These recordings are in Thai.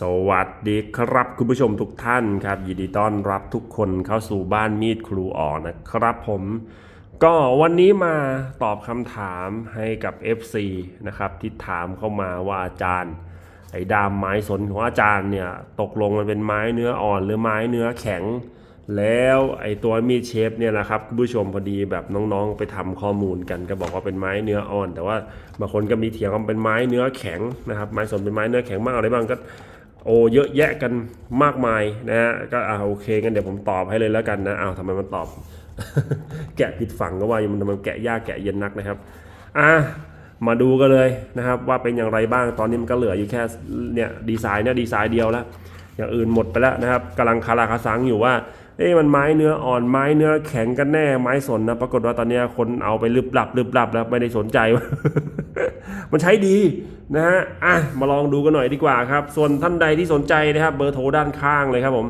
สวัสดีครับคุณผู้ชมทุกท่านครับยินดีต้อนรับทุกคนเข้าสู่บ้านมีดครูอ่อนนะครับผม ก็วันนี้มาตอบคำถามให้กับ FC นะครับที่ถามเข้ามาว่าอาจารย์ ไอ้ดามไม้สนของอาจารย์เนี่ยตกลงมันเป็นไม้เนื้ออ่อนหรือไม้เนื้อแข็ง แล้วไอ้ตัวมีดเชฟเนี่ยนะครับคุณผู้ชมพอดีแบบน้องๆ ไปทำข้อมูลกันก็บอกว่าเป็นไม้เนื้ออ่อน แต่ว่าบางคนก็มีเถียงว่าเป็นไม้เนื้อแข็งนะครับไม้สนเป็นไม้เนื้อแข็งบ้างอะไรบ้างก็ โอ้เยอะแยะกันมากมายนะฮะก็อ่าโอเคงั้นเดี๋ยวผมตอบให้เลยแล้วกันนะอ้าวทำไมมันตอบ แกะผิดฝั่งก็ว่ามันทำไมแกะยากแกะเย็นนักนะครับอะมาดูกันเลยนะครับว่าเป็นอย่างไรบ้างตอนนี้มันก็เหลืออยู่แค่เนี่ยดีไซน์เนี่ยดีไซน์เดียวแล้วอย่างอื่นหมดไปแล้วนะครับกำลังคาราคาซังอยู่ว่าเอ๊ะมันไม้เนื้ออ่อนไม้เนื้อแข็งกันแน่ไม้สนนะปรากฏว่าตอนนี้คนเอาไปลึบหลับลึบหลับแล้วไม่ได้สนใจว่า มันใช้ดีนะฮะอะมาลองดูกันหน่อยดีกว่าครับ ส่วนท่านใดที่สนใจนะครับเบอร์โทรด้านข้างเลยครับผม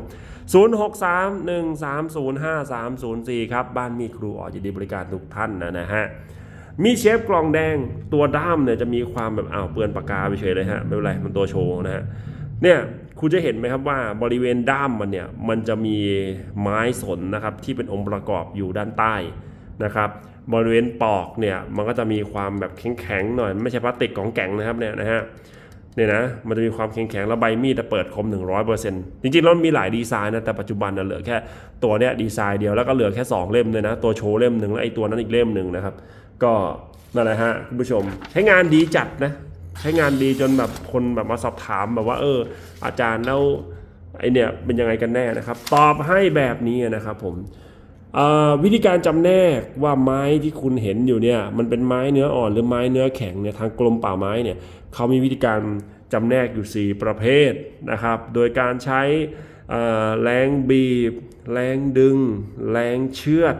0631305304 ครับ บ้านมีครูออยินดีบริการทุกท่านนะนะฮะมีเชฟกล่องแดงตัวด้ามเนี่ยจะมีความแบบอ้าวเปื้อนปากกาไปเฉยเลยฮะไม่เป็นไรมันตัวโชว์นะฮะเนี่ยคุณจะเห็นไหมครับว่าบริเวณด้ามมันเนี่ยมันจะมีไม้สนนะครับที่เป็นองค์ประกอบอยู่ด้านใต้ นะครับบริเวณปอกเนี่ยมันก็จะมีความแบบแข็งๆหน่อย ไม่ใช่พลาสติกของแข็งนะครับเนี่ยนะฮะเนี่ยนะมันจะมีความแข็งๆแล้วใบมีดจะเปิดคม 100%จริงๆแล้วมันมีหลายดีไซน์นะแต่ปัจจุบันนะเหลือแค่ตัวเนี้ยดีไซน์เดียวแล้วก็เหลือแค่ 2 เล่มเลยนะ ตัวโชว์เล่มหนึ่งแล้วไอ้ตัวนั้นอีกเล่มหนึ่งนะครับ ก็นั่นแหละฮะคุณผู้ชมใช้งานดีจัดนะใช้งานดีจนแบบคนแบบมาสอบถามแบบว่าเออ อาจารย์แล้วไอเนี่ยเป็นยังไงกันแน่นะครับ ตอบให้แบบนี้นะครับผม วิธีการจำแนกว่าไม้ที่คุณเห็นอยู่เนี่ยมันเป็นไม้เนื้ออ่อนหรือไม้เนื้อแข็งเนี่ยทางกรมป่าไม้เนี่ยเขามีวิธีการจำแนกอยู่ 4 ประเภทนะครับ โดยการใช้แรงบีบ แรงดึง แรงเชือด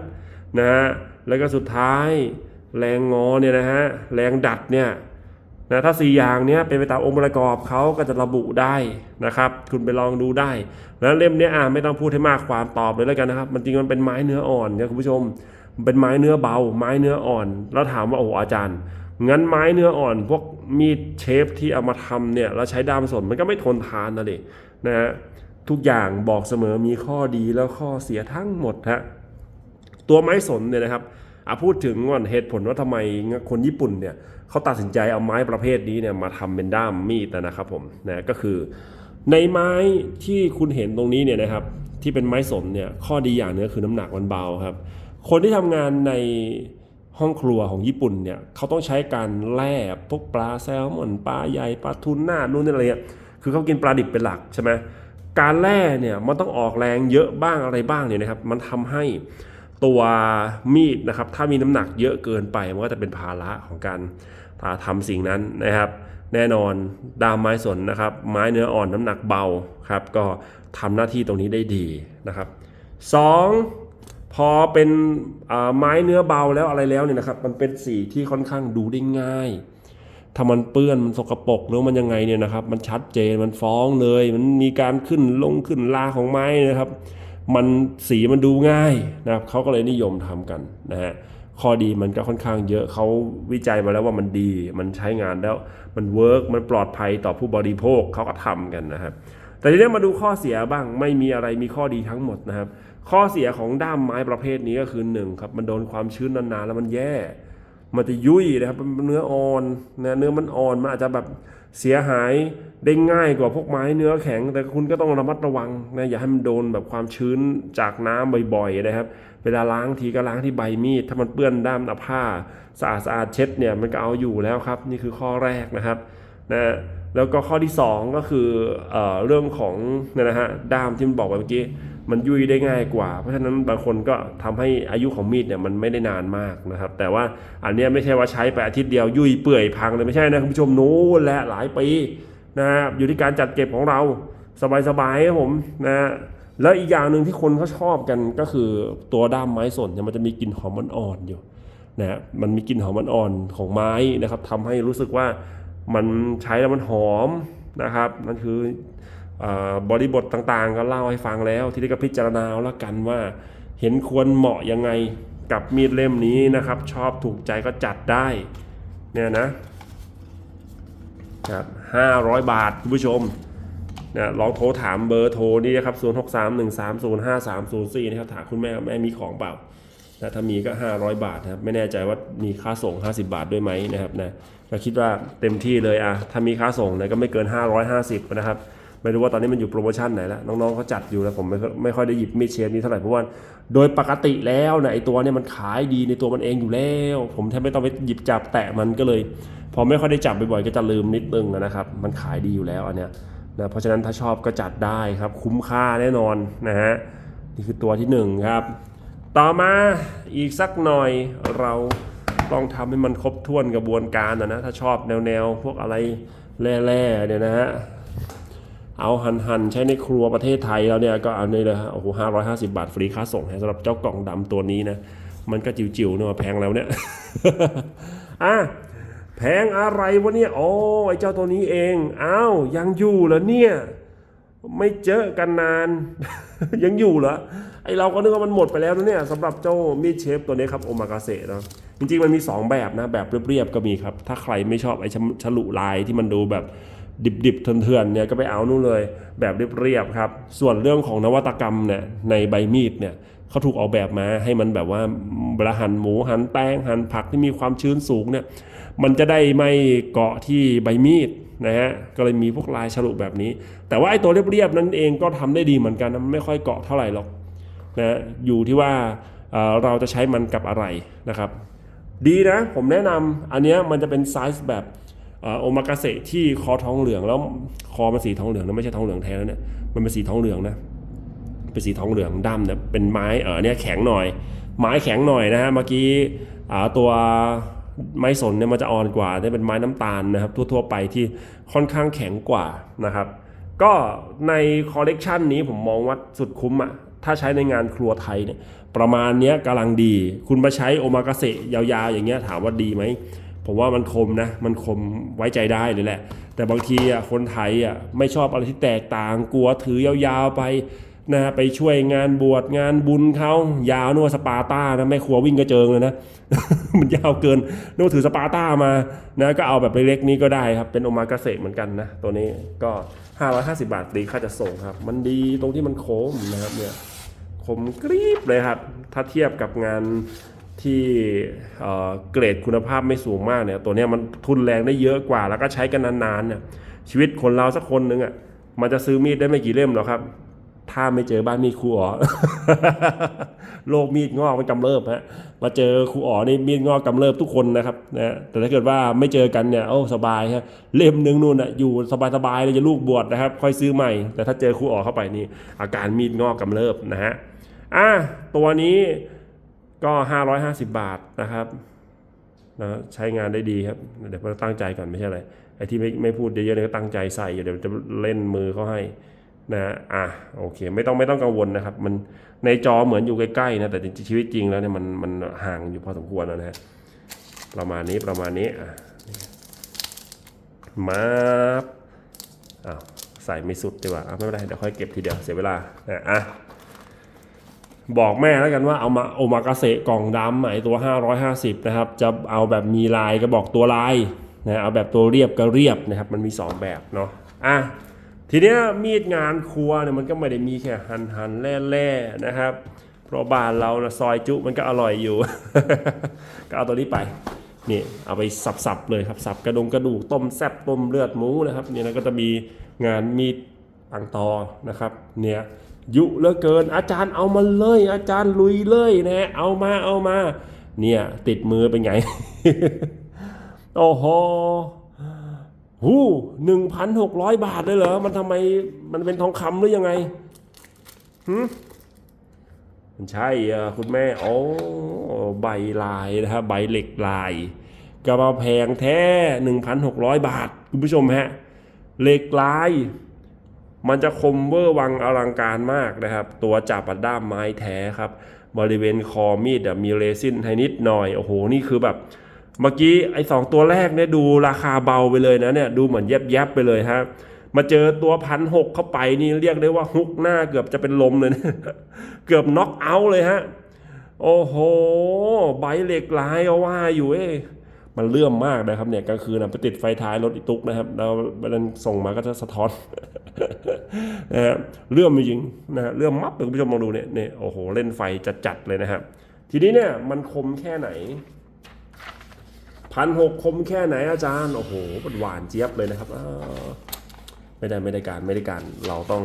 นะฮะแล้วก็สุดท้ายแรงงอเนี่ยนะฮะแรงดัดเนี่ย นะถ้าสี่อย่างเนี้ยเป็นไปตามองค์ประกอบเขาก็จะระบุได้นะครับ คุณไปลองดูได้ แล้วเล่มนี้อ่าไม่ต้องพูดให้มากความตอบเลยแล้วกันนะครับ มันจริงมันเป็นไม้เนื้ออ่อนนี่ยคุณผู้ชม เป็นไม้เนื้อเบา ไม้เนื้ออ่อน แล้วถามว่าโอ้อาจารย์ งั้นไม้เนื้ออ่อน พวกมีดเชฟที่เอามาทำเนี่ยแล้วใช้ด้ามสนมันก็ไม่ทนทานนะเด็นะฮะทุกอย่างบอกเสมอมีข้อดีแล้วข้อเสียทั้งหมดฮะตัวไม้สนเนี่ยนะครับ อะพูดถึงก่อนเหตุผลว่าทำไมคนญี่ปุ่นเนี่ยเขาตัดสินใจเอาไม้ประเภทนี้เนี่ยมาทำเป็นด้ามมีดนะครับผมนะก็คือ ในไม้ที่คุณเห็นตรงนี้เนี่ยนะครับที่เป็นไม้สนเนี่ยข้อดีอย่างหนึงคือน้ำหนักมันเบาครับ คนที่ทำงานในห้องครัวของญี่ปุ่นเนี่ยเขาต้องใช้การแล่พวกปลาแซลมอนปลาใหญ่ปลาทูน่านู่นนี่อะไรเงี้ยคือเขากินปลาดิบเป็นหลักใช่ไหมการแล่เนี่ยมันต้องออกแรงเยอะบ้างอะไรบ้างเนี่ยนะครับ มันทำให้ ตัวมีดนะครับ ถ้ามีน้ำหนักเยอะเกินไปมันก็จะเป็นภาระของการทำสิ่งนั้นนะครับ แน่นอนดามไม้สนนะครับ ไม้เนื้ออ่อนน้ำหนักเบาครับ ก็ทำหน้าที่ตรงนี้ได้ดีนะครับสองพอเป็นไม้เนื้อเบาแล้วอะไรแล้วเนี่ยนะครับ มันเป็นสีที่ค่อนข้างดูได้ง่ายถ้ามันเปื้อนมันสกปรกหรือมันยังไงเนี่ยนะครับ มันชัดเจนมันฟ้องเลย มันมีการขึ้นลงขึ้นลาของไม้นะครับ มันสีมันดูง่ายนะครับเขาก็เลยนิยมทำกันนะฮะข้อดีมันก็ค่อนข้างเยอะเขาวิจัยมาแล้วว่ามันดีมันใช้งานแล้วมันเวิร์กมันปลอดภัยต่อผู้บริโภคเขาก็ทำกันนะครับแต่ทีนี้มาดูข้อเสียบ้างไม่มีอะไรมีข้อดีทั้งหมดนะครับ ข้อเสียของด้ามไม้ประเภทนี้ก็คือหนึ่งครับมันโดนความชื้นนานๆแล้วมันแย่ มันจะยุ่ยนะครับมันเนื้ออ่อนนะเนื้อมันอ่อนมันอาจจะแบบ เสียหายได้ง่ายกว่าพวกไม้เนื้อแข็ง แต่คุณก็ต้องระมัดระวังนะอย่าให้มันโดนแบบความชื้นจากน้ำบ่อยๆนะครับ เวลาล้างทีก็ล้างที่ใบมีด ถ้ามันเปื้อนด้ามอาผ้าสะอาดสะอาดๆเช็ดเนี่ยมันก็เอาอยู่แล้วครับ นี่คือข้อแรกนะครับนะแล้วก็ข้อที่สองก็คือเอเรื่องของเนยนะฮะด้ามที่มันบอกไปเมื่อกี้ มันยุ่ยได้ง่ายกว่า เพราะฉะนั้นบางคนก็ทำให้อายุของมีดเนี่ยมันไม่ได้นานมากนะครับ แต่ว่าอันนี้ไม่ใช่ว่าใช้ไปอาทิตย์เดียวยุ่ยเปื่อยพังเลยไม่ใช่นะคุณผู้ชมนู้นแหละหลายปีนะครับอยู่ที่การจัดเก็บของเราสบายๆครับผมนะแล้วอีกอย่างหนึ่งที่คนเขาชอบกันก็คือตัวด้ามไม้สนเนี่ยมันจะมีกลิ่นหอมอ่อนๆอยู่นะมันมีกลิ่นหอมอ่อนๆของไม้นะครับทำให้รู้สึกว่ามันใช้แล้วมันหอมนะครับนั่นคือ บริบทต่างๆ ก็เล่าให้ฟังแล้ว ทีนี่ก็พิจารณาเอาละกันว่า เห็นควรเหมาะยังไงกับมีดเล่มนี้นะครับ ชอบถูกใจก็จัดได้เนี่ยนะครับห้าร้อยบาทคุณผู้ชมนะลองโทรถามเบอร์โทรนี่นะครับ0 6 3 1 3 0 5 3 0 4นะครับถามคุณแม่แม่มีของเปล่านะถ้ามีก็ 500 บาทนะครับไม่แน่ใจว่ามีค่าส่ง 50 บาทด้วยไหมนะครับนะก็คิดว่าเต็มที่เลยอะถ้ามีค่าส่งนี่ยก็ไม่เกิน 550 นะครับ ไม่รู้ว่าตอนนี้มันอยู่โปรโมชั่นไหนแล้วน้องๆเขาจัดอยู่แล้วผมไม่ค่อยไม่ค่อยได้หยิบมีดเชฟนี้เท่าไหร่เพราะว่าโดยปกติแล้วนะไอตัวเนี่ยมันขายดีในตัวมันเองอยู่แล้ว ผมแทบไม่ต้องไปหยิบจับแตะมันก็เลย พอไม่ค่อยได้จับบ่อยๆก็จะลืมนิดนึงนะครับมันขายดีอยู่แล้วอันเนี้ยนะเพราะฉะนั้นถ้าชอบก็จัดได้ครับ คุ้มค่าแน่นอนนะฮะนี่คือตัวที่หนึ่งครับต่อมาอีกสักหน่อยเราต้องทำให้มันครบถ้วนกระบวนการนะนะถ้าชอบแนวๆพวกอะไรแร่ๆเนี่ยนะฮะ เอาหันหันใช้ในครัวประเทศไทยแล้วเนี่ยก็เอาเนี่ยเลยฮะโอ้โหห้าร้อยห้าสิบาทฟรีค่าส่งสำหรับเจ้ากล่องดำตัวนี้นะมันก็จิ๋วๆเนอะแพงแล้วเนี่ยอะแพงอะไรวะเนี่ยโอ้ไอ้เจ้าตัวนี้เองอ้าวยังอยู่เหรอเนี่ยไม่เจอกันนาน ยังอยู่เหรอไอเราก็นึกว่ามันหมดไปแล้วนะเนี่ยสำหรับเจ้ามีดเชฟตัวนี้ครับโอมากาเสะเนาะจริงๆมันมี 2 แบบนะ แบบเรียบๆก็มีครับ ถ้าใครไม่ชอบไอ้ฉลุลายที่มันดูแบบ ดิบๆเถื่อนๆเนี่ยก็ไปเอานู่นเลย แบบเรียบๆครับ ส่วนเรื่องของนวัตกรรมเนี่ยในใบมีดเนี่ยเขาถูกออกแบบมาให้มันแบบว่าเวลาหั่นหมูหันแป้งหันผักที่มีความชื้นสูงเนี่ยมันจะได้ไม่เกาะที่ใบมีดนะฮะก็เลยมีพวกลายฉลุแบบนี้ แต่ว่าไอ้ตัวเรียบๆนั้นเองก็ทำได้ดีเหมือนกันมันไม่ค่อยเกาะเท่าไหร่หรอกนะอยู่ที่ว่าเราจะใช้มันกับอะไรนะครับ ดีนะผมแนะนำอันนี้มันจะเป็นไซส์แบบ โอมากาเสะที่คอทองเหลืองแล้วคอมันสีทองเหลืองนะไม่ใช่ทองเหลืองแท้แล้วเนี่ยมันเป็นสีทองเหลืองนะเป็นสีทองเหลืองดำเนี่ยเป็นไม้เออเนี่ยแข็งหน่อย ไม้แข็งหน่อยนะฮะเมื่อกี้ตัวไม้สนเนี่ยมันจะอ่อนกว่าเนี่ยเป็นไม้น้ำตาลนะครับ ทั่วๆไปที่ค่อนข้างแข็งกว่านะครับ ก็ในคอลเลกชันนี้ผมมองว่าสุดคุ้มอะถ้าใช้ในงานครัวไทยเนี่ยประมาณเนี้ยกำลังดี คุณมาใช้โอมากาเสะยาวๆ อย่างเงี้ยถามว่าดีไหม ผมว่ามันคมนะ มันคมไว้ใจได้เลยแหละ แต่บางทีอะคนไทยอะไม่ชอบอะไรที่แตกต่างกลัวถือยาวๆไปนะไปช่วยงานบวชงานบุญเขายาวนึกว่าสปาต้านะแม่ครัววิ่งกระเจิงเลยนะ มันยาวเกินนึกว่าถือสปาต้ามานะก็เอาแบบเล็กๆนี้ก็ได้ครับ เป็นโอมากาเสะเหมือนกันนะ ตัวนี้ก็ 550 บาทฟรีค่าจะส่งครับ มันดีตรงที่มันโค้งนะครับเนี่ยคมกรีบเลยครับ ถ้าเทียบกับงาน ที่เเกรดคุณภาพไม่สูงมากเนี่ยตัวนี้มันทุนแรงได้เยอะกว่า แล้วก็ใช้กันนานๆเนี่ยชีวิตคนเราสักคนหนึ่งอะมันจะซื้อมีดได้ไม่กี่เล่มหรอกครับ ถ้าไม่เจอบ้านมีครูอ๋อโลกมีดงอกมันกำเริบฮะมาเจอครูอ๋อนี่มีดงอกกำเริบทุกคนนะครับนะแต่ถ้าเกิดว่าไม่เจอกันเนี่ยโอ้สบายฮะเล่มหนึงนู่นอะอยู่สบายๆเลยจะลูกบวชนะครับ ค่อยซื้อใหม่ แต่ถ้าเจอครูอ๋อเข้าไปนี่อาการมีดงอกกำเริบนะฮะอะตัวนี้ ก็ 550 บาทนะครับนะใช้งานได้ดีครับ เดี๋ยวเราตั้งใจก่อนไม่ใช่อะไรไอ้ที่ไม่ไม่พูดเยอะๆเนี่ยก็ตั้งใจใส่เดี๋ยวจะเล่นมือเขาให้นะฮะอะโอเค ไม่ต้องไม่ต้องกังวลนะครับ มันในจอเหมือนอยู่ใกล้ๆนะแต่ชีวิตจริงแล้วเนี่ยมันมันห่างอยู่พอสมควรนะฮะประมาณนี้ประมาณนี้อะมาอ้าวใส่ไม่สุดดีกว่าอะไม่เป็นไรเดี๋ยวค่อยเก็บทีเดียวเสียเวลานะอะ บอกแม่แล้วกันว่าเอามาโอมากาเสะกล่องดำไอตัว 550 นะครับ จะเอาแบบมีลายก็บอกตัวลายนะเอาแบบตัวเรียบก็เรียบนะครับ มันมี 2 แบบเนาะอะทีเนี้ยมีดงานครัวเนี่ยมันก็ไม่ได้มีแค่หันหันแล่แล่นะครับ เพราะบ้านเรานะซอยจุมันก็อร่อยอยู่ ก็เอาตัวนี้ไปนี่เอาไปสับๆเลยครับสับกระดงกระดูกต้มแซบต้มเลือดหมูนะครับเนี่ยแล้วก็จะมีงานมีดปังตอนะครับเนี่ย ยุเหลือเกิน อาจารย์เอามาเลย อาจารย์ลุยเลยนะเอามาเอามา เนี่ยติดมือเป็นไง โอ้โหหูหนึ่งพันหกร้อยบาทเลยเหรอ มันทำไมมันเป็นทองคำหรือยังไงหืมมันใช่คุณแม่โอ้ใบลายนะครับใบเหล็กลายกระเป๋าแพงแท้1,600บาท คุณผู้ชมฮะเหล็กลาย มันจะคมเวอร์วังอลังการมากนะครับ ตัวจับด้ามไม้แท้ครับ บริเวณคอมีดมีเรซินให้นิดหน่อย โอ้โห นี่คือแบบ เมื่อกี้ไอ้สองตัวแรกเนี่ยดูราคาเบาไปเลยนะเนี่ย ดูเหมือนแยบๆไปเลยฮะ มาเจอตัวพันหกเข้าไปนี่เรียกได้ว่าฮุกหน้าเกือบจะเป็นลมเลยนะเกือบน็อกเอาท์เลยฮะ โอ้โห ใบเหล็กลายเอาว่าอยู่เอ้ มันเลื่อมมากนะครับเนี่ยกลางคืนนะไปติดไฟท้ายรถอีตุกนะครับแล้วมันส่งมาก็จะสะท้อนนะฮะเลื่อมจริงนะฮะเลื่อมมับเลยคุณผู้ชมลองดูเนี่ยเนี่ยโอ้โหเล่นไฟจัดๆเลยนะครับ ทีนี้เนี่ยมันคมแค่ไหนพันหกคมแค่ไหนอาจารย์ โอ้โหมันหวานเจี๊ยบเลยนะครับไม่ได้ไม่ได้การไม่ได้การเราต้อง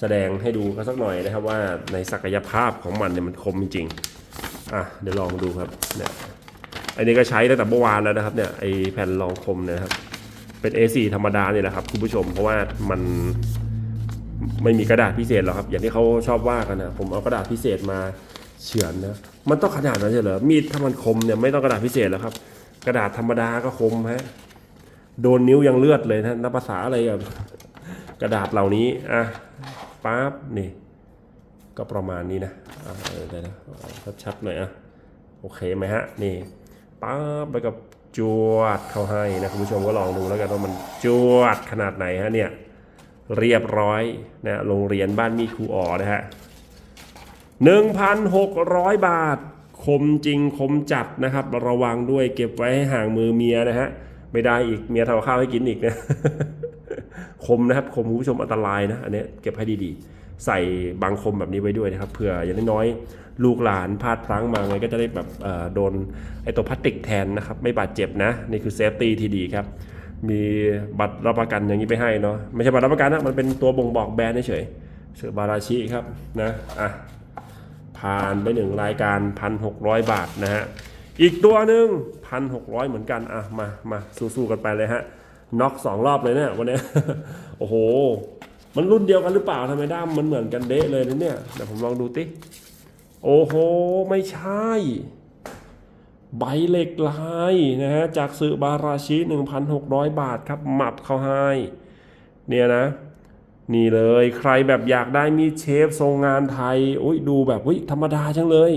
แสดงให้ดูกันสักหน่อยนะครับว่าในศักยภาพของมันเนี่ยมันคมจริงๆอะเดี๋ยวลองดูครับเนี่ย อันนี้ก็ใช้ตั้งแต่เมื่อวานแล้วนะครับเนี่ยไอแผ่นรองคมนะครับเป็น A4 ธรรมดาเนี่ยแหละครับคุณผู้ชมเพราะว่ามันไม่มีกระดาษพิเศษหรอกครับ อย่างที่เขาชอบว่ากันนะผมเอากระดาษพิเศษมาเฉือนนะมันต้องขนาดนั้นใช่เหรอมีดถ้ามันคมเนี่ยไม่ต้องกระดาษพิเศษแล้วครับ กระดาษธรรมดาก็คมฮะโดนนิ้วยังเลือดเลยนะนับภาษาอะไรกับกระดาษเหล่านี้อะปั๊บนี่ ก็ประมาณนี้นะอะเออได้นะชัดๆหน่อยอะโอเคไหมฮะนี่ ป๊าบไปกับจวดเข้าให้นะคุณผู้ชมก็ลองดูแล้วกันว่ามันจวดขนาดไหนฮะเนี่ยเรียบร้อยนะโรงเรียนบ้านมีครูอ๋อนะฮะ1,600 บาท คมจริงคมจัดนะครับ ระวังด้วยเก็บไว้ให้ห่างมือเมียนะฮะ ไม่ได้อีกเมียทำข้าวให้กินอีกนะ คมนะครับ คมคุณผู้ชมอันตรายนะ อันนี้เก็บให้ดีๆ ใส่บางคมแบบนี้ไว้ด้วยนะครับเผื่ออย่างน้อยๆลูกหลานพลาดพลั้งมาไงก็จะได้แบบโดนไอตัวพลาสติกแทนนะครับ ไม่บาดเจ็บนะ นี่คือเซฟตี้ที่ดีครับ มีบัตรรับประกันอย่างนี้ไปให้เนาะไม่ใช่บัตรรับประกันนะมันเป็นตัวบ่งบอกแบรนด์เฉยเสือบาราชิครับนะอะผ่านไปหนึ่งรายการ 1,600 บาทนะฮะอีกตัวหนึ่ง1,600 เหมือนกันอะมามาสู้ๆกันไปเลยฮะน็อกสองรอบเลยเนี่ยวันนี้ โอ้โห มันรุ่นเดียวกันหรือเปล่าทำไมด้ามมันเหมือนกันเดะเลยนะเนี่ยเดี๋ยวผมลองดูติโอ้โห ไม่ใช่ ใบเหล็กลายนะฮะจากสื่อบาราชิ 1,600 บาทครับหมับเขาให้เนี่ยนะ นี่เลยใครแบบอยากได้มีเชฟทรงงานไทยอุ้ยดูแบบอุ้ยธรรมดาจังเลย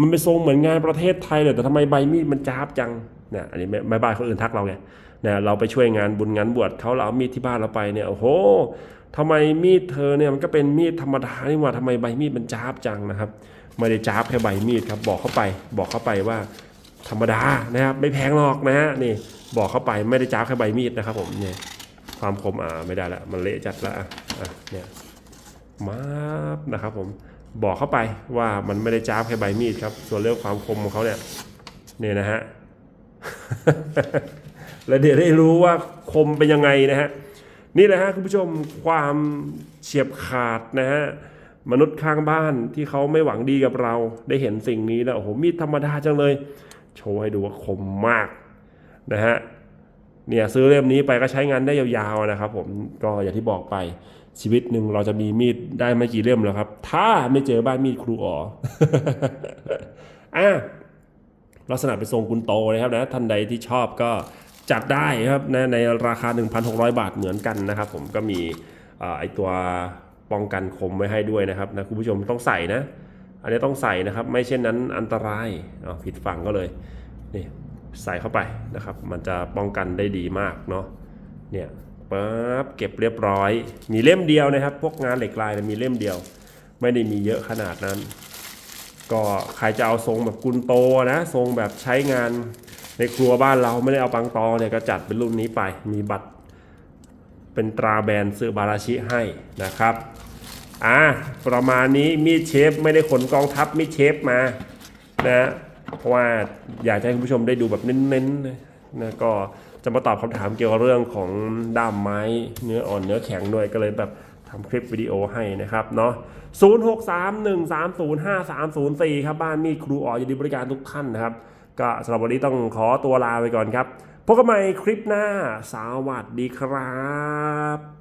มันเป็นทรงเหมือนงานประเทศไทยเลยแต่ทำไมใบมีดมันจ้าบจังเนี่ยอันนี้ไม่ไม่บ้านคนอื่นทักเราไงเนี่ยเราไปช่วยงานบุญงานบวชเขาเราเอามีดที่บ้านเราไปเนี่ยโอ้โห ทำไมมีดเธอเนี่ยมันก็เป็นมีดธรรมดานี่หว่าทำไมใบมีดมันจ้าบจังนะครับ ไม่ได้จ้าบแค่ใบมีดครับบอกเข้าไป บอกเข้าไปว่าธรรมดานะครับไม่แพงหรอกนะฮะนี่บอกเข้าไปไม่ได้จ้าบแค่ใบมีดนะครับ ผมเนี่ยความคมอ่าไม่ได้ละมันเละจัดละอะอะเนี่ยมาบนะครับ ผมบอกเข้าไปว่ามันไม่ได้จ้าบแค่ใบมีดครับ ส่วนเรื่องความคมของเขาเนี่ยเนี่ยนะฮะแล้วเดี๋ยวได้รู้ว่าคมเป็นยังไงนะฮะ นี่แหละฮะคุณผู้ชมความเฉียบขาดนะฮะมนุษย์ข้างบ้านที่เขาไม่หวังดีกับเราได้เห็นสิ่งนี้แล้วโอ้โหมีดธรรมดาจังเลย โชว์ให้ดูว่าคมมากนะฮะเนี่ยซื้อเล่มนี้ไปก็ใช้งานได้ยาวๆนะครับ ผมก็อย่างที่บอกไปชีวิตหนึ่งเราจะมีมีดได้ไม่กี่เล่มแล้วครับ ถ้าไม่เจอบ้านมีดครูอ๋ออะลักษณะเป็นทรงกุนโตนะครับนะท่านใดที่ชอบก็ จัดได้ครับนะในราคา 1,600 บาทเหมือนกันนะครับ ผมก็มีไอตัวป้องกันคมไว้ให้ด้วยนะครับนะคุณผู้ชมต้องใส่นะ อันนี้ต้องใส่นะครับ ไม่เช่นนั้นอันตรายอ๋อผิดฝั่งก็เลยนี่ใส่เข้าไปนะครับ มันจะป้องกันได้ดีมากเนาะเนี่ยปั๊บเก็บเรียบร้อย มีเล่มเดียวนะครับ พวกงานเหล็กลายเนี่ยมีเล่มเดียว ไม่ได้มีเยอะขนาดนั้น ก็ใครจะเอาทรงแบบกุนโตนะทรงแบบใช้งาน ในครัวบ้านเราไม่ได้เอาปังตอเนี่ยก็จัดเป็นรุ่นนี้ไปมีบัตร เป็นตราแบรนด์ซื้อบาราชิให้นะครับอะประมาณนี้มีเชฟไม่ได้ขนกองทัพมีเชฟมานะเพราะว่าอยากจะให้คุณผู้ชมได้ดูแบบเน้นๆนะนะก็จะมาตอบคำถามเกี่ยวกับเรื่องของด้ามไม้เนื้ออ่อนเนื้อแข็งด้วยก็เลยแบบทำคลิปวิดีโอให้นะครับเนาะ0 6 3 1 3 0 5 3 0 4 ครับบ้านมีครูอ๋อยินดีบริการทุกท่านนะครับ ก็สำหรับวันนี้ต้องขอตัวลาไปก่อนครับพบกันใหม่คลิปหน้า สวัสดีครับ